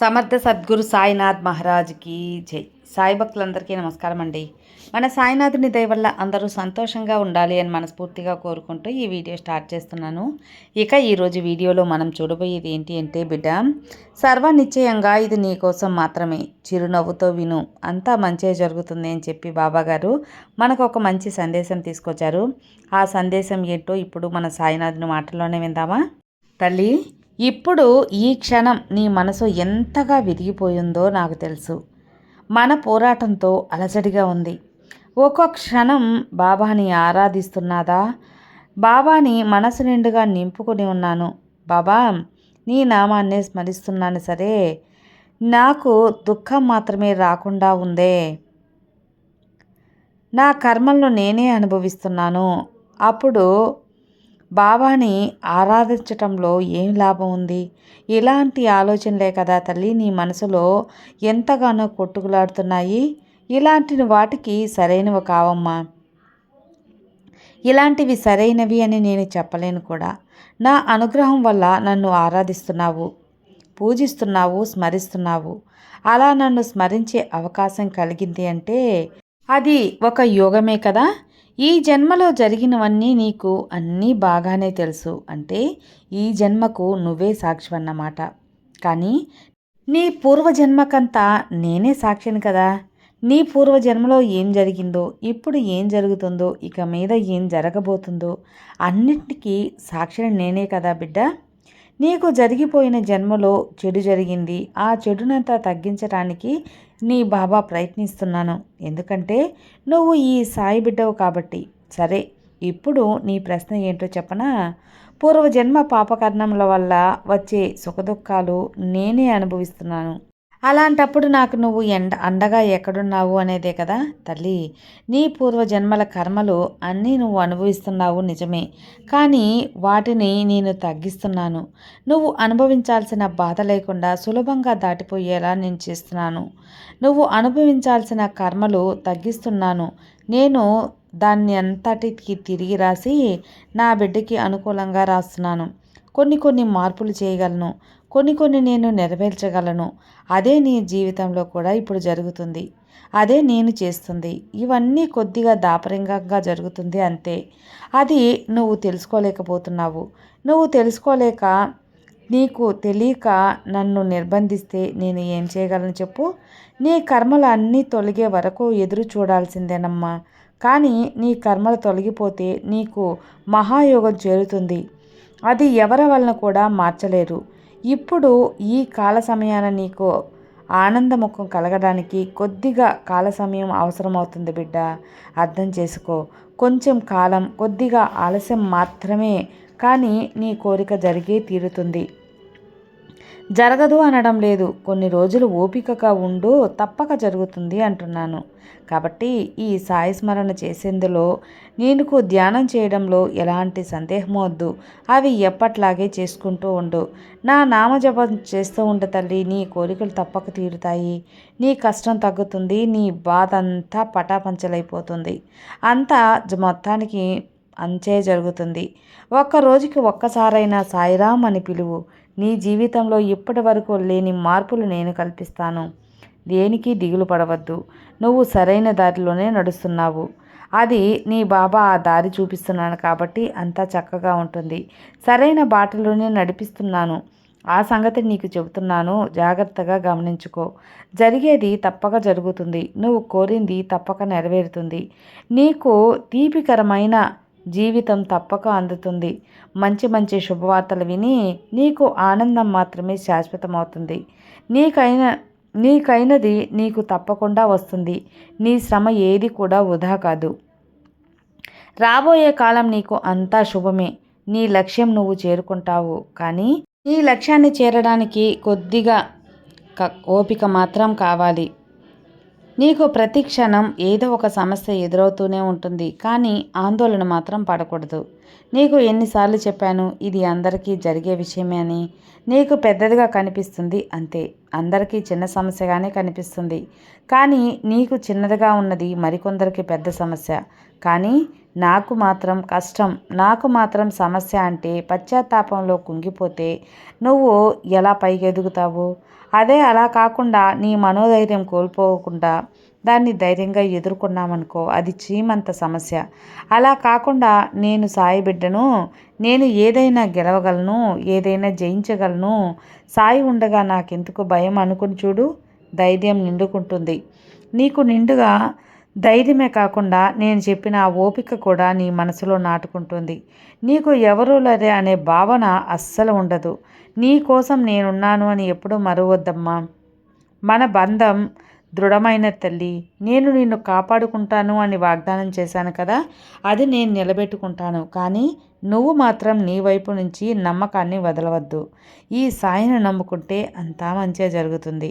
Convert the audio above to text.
సమర్థ సద్గురు సాయినాథ్ మహారాజ్కి జై. సాయి భక్తులందరికీ నమస్కారం అండి. మన సాయినాథుని దయ వల్ల అందరూ సంతోషంగా ఉండాలి అని మనస్ఫూర్తిగా కోరుకుంటూ ఈ వీడియో స్టార్ట్ చేస్తున్నాను. ఇక ఈరోజు వీడియోలో మనం చూడబోయేది ఏంటి అంటే బిడ్డ సర్వనిశ్చయంగా ఇది నీ కోసం మాత్రమే. చిరునవ్వుతో విను. అంతా మంచిగా జరుగుతుంది అని చెప్పి బాబాగారు మనకు ఒక మంచి సందేశం తీసుకొచ్చారు. ఆ సందేశం ఏంటో ఇప్పుడు మన సాయినాథుని మాటల్లోనే విందామా? తల్లి ఇప్పుడు ఈ క్షణం నీ మనసు ఎంతగా విరిగిపోయిందో నాకు తెలుసు. మన పోరాటంతో అలజడిగా ఉంది. ఒక్కో క్షణం బాబాని ఆరాధిస్తున్నాదా? బాబాని మనసు నిండుగా నింపుకొని ఉన్నాను. బాబా నీ నామాన్నే స్మరిస్తున్నాను సరే. నాకు దుఃఖం మాత్రమే రాకుండా ఉందే. నా కర్మలను నేనే అనుభవిస్తున్నాను. అప్పుడు బాబాని ఆరాధించటంలో ఏం లాభం ఉంది? ఇలాంటి ఆలోచనలే కదా తల్లి నీ మనసులో ఎంతగానో కొట్టుకులాడుతున్నాయి. ఇలాంటి వాటికి సరైనవి కావమ్మా. ఇలాంటివి సరైనవి అని నేను చెప్పలేను కూడా. నా అనుగ్రహం వల్ల నన్ను ఆరాధిస్తున్నావు పూజిస్తున్నావు స్మరిస్తున్నావు. అలా నన్ను స్మరించే అవకాశం కలిగింది అంటే అది ఒక యోగమే కదా? ఈ జన్మలో జరిగినవన్నీ నీకు అన్నీ బాగానే తెలుసు. అంటే ఈ జన్మకు నువ్వే సాక్షి అన్నమాట కానీ నీ పూర్వజన్మకంతా నేనే సాక్షిని కదా. నీ పూర్వజన్మలో ఏం జరిగిందో ఇప్పుడు ఏం జరుగుతుందో ఇక మీద ఏం జరగబోతుందో అన్నిటికీ సాక్షిని నేనే కదా బిడ్డ. నీకు జరిగిపోయిన జన్మలో చెడు జరిగింది. ఆ చెడునంతా తగ్గించడానికి నీ బాబా ప్రయత్నిస్తున్నాను. ఎందుకంటే నువ్వు ఈ సాయి బిడ్డవు కాబట్టి. సరే ఇప్పుడు నీ ప్రశ్న ఏంటో చెప్పనా? పూర్వజన్మ పాపకర్ణముల వల్ల వచ్చే సుఖదుఖాలు నేనే అనుభవిస్తున్నాను. అలాంటప్పుడు నాకు నువ్వు ఎండ అండగా ఎక్కడున్నావు అనేదే కదా తల్లి. నీ పూర్వజన్మల కర్మలు అన్నీ నువ్వు అనుభవిస్తున్నావు నిజమే. కానీ వాటిని నేను తగ్గిస్తున్నాను. నువ్వు అనుభవించాల్సిన బాధ లేకుండా సులభంగా దాటిపోయేలా నేను చేస్తున్నాను. నువ్వు అనుభవించాల్సిన కర్మలు తగ్గిస్తున్నాను. నేను దాన్ని అంతటికి తిరిగి రాసి నా బిడ్డకి అనుకూలంగా రాస్తున్నాను. కొన్ని కొన్ని మార్పులు చేయగలను. కొన్ని కొన్ని నేను నెరవేర్చగలను. అదే నీ జీవితంలో కూడా ఇప్పుడు జరుగుతుంది. అదే నేను చేస్తుంది. ఇవన్నీ కొద్దిగా దాపరింగంగా జరుగుతుంది అంతే. అది నువ్వు తెలుసుకోలేకపోతున్నావు. నువ్వు తెలుసుకోలేక నీకు తెలియక నన్ను నిర్బంధిస్తే నేను ఏం చేయగలను చెప్పు? నీ కర్మలు అన్నీ తొలగే వరకు ఎదురు చూడాల్సిందేనమ్మా. కానీ నీ కర్మలు తొలగిపోతే నీకు మహాయోగం చేరుతుంది. అది ఎవరి వలన కూడా మార్చలేరు ఇప్పుడు ఈ కాల సమయాన నీకు ఆనందముఖం కలగడానికి కొద్దిగా కాల సమయం అవసరమవుతుంది బిడ్డ. అర్థం చేసుకో. కొంచెం కాలం కొద్దిగా ఆలస్యం మాత్రమే కానీ నీ కోరిక జరిగే తీరుతుంది. జరగదు అనడం లేదు. కొన్ని రోజులు ఓపికగా ఉండు తప్పక జరుగుతుంది అంటున్నాను. కాబట్టి ఈ సాయి స్మరణ చేసేందులో నీకు ధ్యానం చేయడంలో ఎలాంటి సందేహం వద్దు. అవి ఎప్పట్లాగే చేసుకుంటూ ఉండు. నా నామజపం చేస్తూ ఉండు తల్లి. నీ కోరికలు తప్పక తీరుతాయి. నీ కష్టం తగ్గుతుంది. నీ బాధ అంతా పటాపంచలైపోతుంది. అంతా మొత్తానికి అంచే జరుగుతుంది. ఒక్క రోజుకి ఒక్కసారైనా సాయిరామ్ అని పిలువు. నీ జీవితంలో ఇప్పటి వరకు లేని మార్పులు నేను కల్పిస్తాను. దేనికి దిగులు పడవద్దు. నువ్వు సరైన దారిలోనే నడుస్తున్నావు. అది నీ బాబా ఆ దారి చూపిస్తున్నాను కాబట్టి అంతా చక్కగా ఉంటుంది. సరైన బాటలోనే నడిపిస్తున్నాను. ఆ సంగతి నీకు చెబుతున్నాను. జాగ్రత్తగా గమనించుకో. జరిగేది తప్పక జరుగుతుంది. నువ్వు కోరింది తప్పక నెరవేరుతుంది. నీకు తీపికరమైన జీవితం తప్పక అందుతుంది. మంచి మంచి శుభవార్తలు విని నీకు ఆనందం మాత్రమే శాశ్వతమవుతుంది. నీకైన నీకైనది నీకు తప్పకుండా వస్తుంది. నీ శ్రమ ఏది కూడా వృధా కాదు. రాబోయే కాలం నీకు అంతా శుభమే. నీ లక్ష్యం నువ్వు చేరుకుంటావు. కానీ నీ లక్ష్యాన్ని చేరడానికి కొద్దిగా ఓపిక మాత్రం కావాలి. నీకు ప్రతి క్షణం ఏదో ఒక సమస్య ఎదురవుతూనే ఉంటుంది కానీ ఆందోళన మాత్రం పడకూడదు. నీకు ఎన్నిసార్లు చెప్పాను ఇది అందరికీ జరిగే విషయమే అని. నీకు పెద్దదిగా కనిపిస్తుంది అంతే. అందరికీ చిన్న సమస్యగానే కనిపిస్తుంది. కానీ నీకు చిన్నదిగా ఉన్నది మరికొందరికి పెద్ద సమస్య. కానీ నాకు మాత్రం కష్టం నాకు మాత్రం సమస్య అంటే పశ్చాత్తాపంలో కుంగిపోతే నువ్వు ఎలా పైకి ఎదుగుతావు అదే అలా కాకుండా నీ మనోధైర్యం కోల్పోకుండా దాన్ని ధైర్యంగా ఎదుర్కొన్నామనుకో అది చీమంత సమస్య. అలా కాకుండా నేను సాయి బిడ్డను నేను ఏదైనా గెలవగలను ఏదైనా జయించగలను సాయి ఉండగా నాకెందుకు భయం అనుకుని చూడు ధైర్యం నిండుకుంటుంది. నీకు నిండుగా ధైర్యమే కాకుండా నేను చెప్పిన ఆ ఓపిక కూడా నీ మనసులో నాటుకుంటుంది. నీకు ఎవరూ లేరే అనే భావన అస్సలు ఉండదు. నీ కోసం నేనున్నాను అని ఎప్పుడూ మరవద్దమ్మా. మన బంధం దృఢమైన తల్లి నేను నిన్ను కాపాడుకుంటాను అని వాగ్దానం చేశాను కదా అది నేను నిలబెట్టుకుంటాను. కానీ నువ్వు మాత్రం నీ వైపు నుంచి నమ్మకాన్ని వదలవద్దు. ఈ సాయిని నమ్ముకుంటే అంతా మంచిగా జరుగుతుంది.